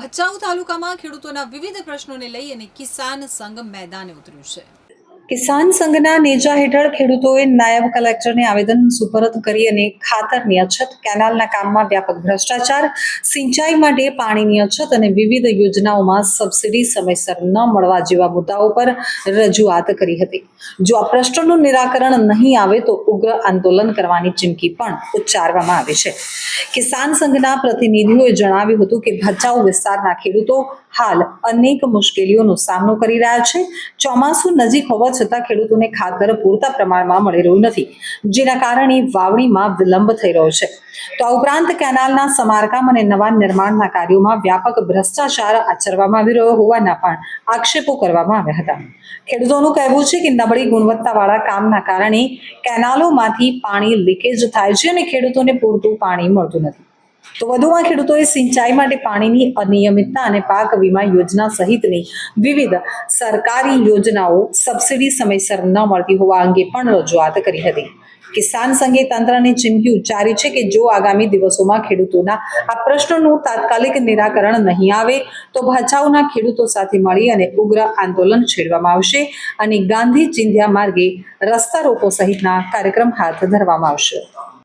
ભચાઉ તાલુકામાં ખેડૂતોના વિવિધ પ્રશ્નોને લઈ અને કિસાન સંઘ મેદાને ઉતર્યું છે. કિસાન સંઘના નેજા હેઠળ ખેડૂતોએ નાયબ કલેક્ટરને આવેદન સુપરત કરી અને ખાતરની અછત કેનાલના કામમાં વ્યાપક ભ્રષ્ટાચાર, સિંચાઈ માટે પાણીની અછત અને વિવિધ યોજનાઓમાં સબસિડી સમયસર ન મળવા જેવા મુદ્દાઓ પર રજૂઆત કરી હતી. જો આ પ્રશ્નોનું નિરાકરણ નહીં આવે તો ઉગ્ર આંદોલન કરવાની ચીમકી પણ ઉચ્ચારવામાં આવી છે. કિસાન સંઘના પ્રતિનિધિઓએ જણાવ્યું હતું કે ભચાઉ વિસ્તારના ખેડૂતો હાલ અનેક મુશ્કેલીઓનો સામનો કરી રહ્યા છે. ચોમાસું નજીક હોવા છતાં ખેડૂતોને ખાતર પૂરતા પ્રમાણમાં મળી રહ્યું નથી. જેના કારણે વાવણીમાં વિલંબ થઈ રહ્યો છે. તો આ ઉપરાંત કેનાલના સમારકામ અને નવા નિર્માણના કાર્યોમાં વ્યાપક ભ્રષ્ટાચાર આચરવામાં આવી રહ્યો હોવાના પણ આક્ષેપો કરવામાં આવ્યા હતા. ખેડૂતોનું કહેવું છે કે નબળી ગુણવત્તાવાળા કામના કારણે કેનાલોમાંથી પાણી લીકેજ થાય છે અને ખેડૂતોને પૂરતું પાણી મળતું નથી. તો વધુમાં ખેડૂતોએ સિંચાઈ માટે પાણીની અનિયમિતતા અને પાક વીમા યોજના સહિતની વિવિધ સરકારી યોજનાઓ સબસિડી સમયસર ન મળતી હોવા અંગે પણ રજૂઆત કરી હતી. કિસાન સંઘે તંત્રને ચીમકી ઉચ્ચારી છે કે જો આગામી દિવસોમાં ખેડૂતોના આ પ્રશ્નોનું તાત્કાલિક નિરાકરણ નહીં આવે, તો ભચાઉના ખેડૂતો સાથે મળી અને ઉગ્ર આંદોલન છેડવામાં આવશે અને ગાંધી ચિંધ્યા માર્ગે રસ્તા રોકો સહિતના કાર્યક્રમ હાથ ધરવામાં આવશે.